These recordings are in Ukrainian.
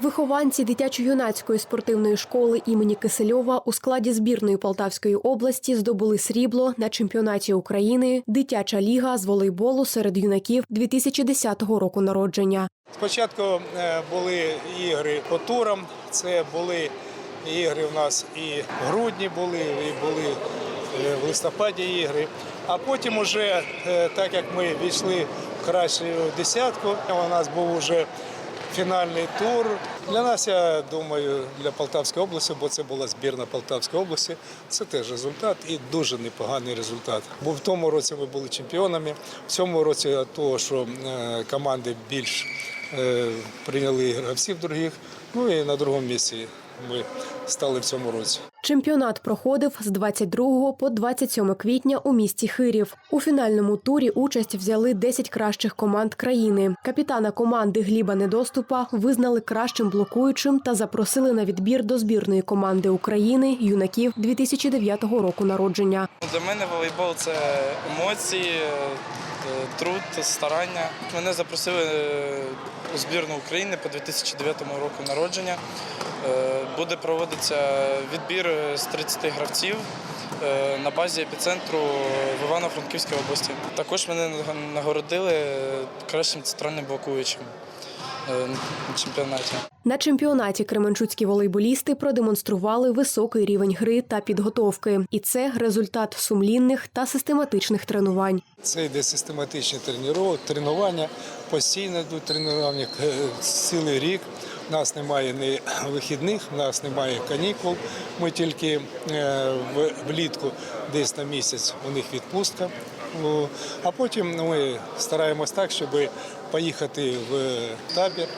Вихованці дитячо-юнацької спортивної школи імені Кисельова у складі збірної Полтавської області здобули срібло на чемпіонаті України Дитяча ліга з волейболу серед юнаків 2010 року народження. Спочатку е, були ігри по турам, це були ігри у нас і в грудні були, і були е, в листопаді ігри. А потім уже, е, так як ми війшли в кращу десятку, у нас був уже фінальний тур. Для нас, я думаю, для Полтавської області, бо це була збірна Полтавської області, це теж результат і дуже непоганий результат. Бо в тому році ми були чемпіонами, в цьому році того, що е, команди більш е, прийняли гравців других, ну і на другому місці ми стали в цьому році. Чемпіонат проходив з 22 по 27 квітня у місті Хирів. У фінальному турі участь взяли 10 кращих команд країни. Капітана команди Гліба Недоступа визнали кращим блокуючим та запросили на відбір до збірної команди України юнаків 2009 року народження. Для мене волейбол це емоції, е, труд, старання. Мене запросили е, у збірну України по 2009 року народження. Е, Буде проводитися відбір з 30 гравців на базі епіцентру в Івано-Франківській області. Також мене нагородили кращим центральним блокуючим чемпіонаті. На чемпіонаті кременчуцькі волейболісти продемонстрували високий рівень гри та підготовки, і це результат сумлінних та систематичних тренувань. Це йде систематичні тренування, тренування, постійно йдуть тренування е, цілий рік. У нас немає ні вихідних, у нас немає канікул. Ми тільки е, влітку десь на місяць у них відпустка. О, А потім ну, ми стараємось так, щоб поїхати в табір,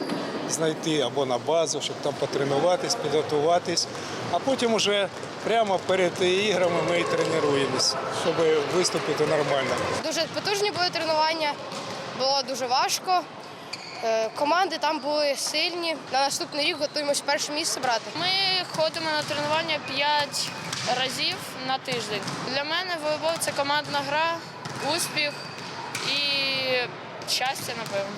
знайти або на базу, щоб там потренуватись, підготуватись. А потім уже прямо перед іграми ми і тренуємось, щоб виступити нормально. Дуже потужні були тренування, було дуже важко. Е, Команди там були сильні. На наступний рік готуємося перше місце брати. Ми ходимо на тренування 5 разів на тиждень. Для мене волейбол це командна гра, успіх і щастя, напевно.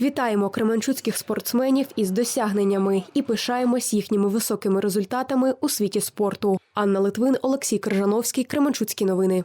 Вітаємо кременчуцьких спортсменів із досягненнями і пишаємось їхніми високими результатами у світі спорту. Анна Литвин, Олексій Крижановський, Кременчуцькі новини.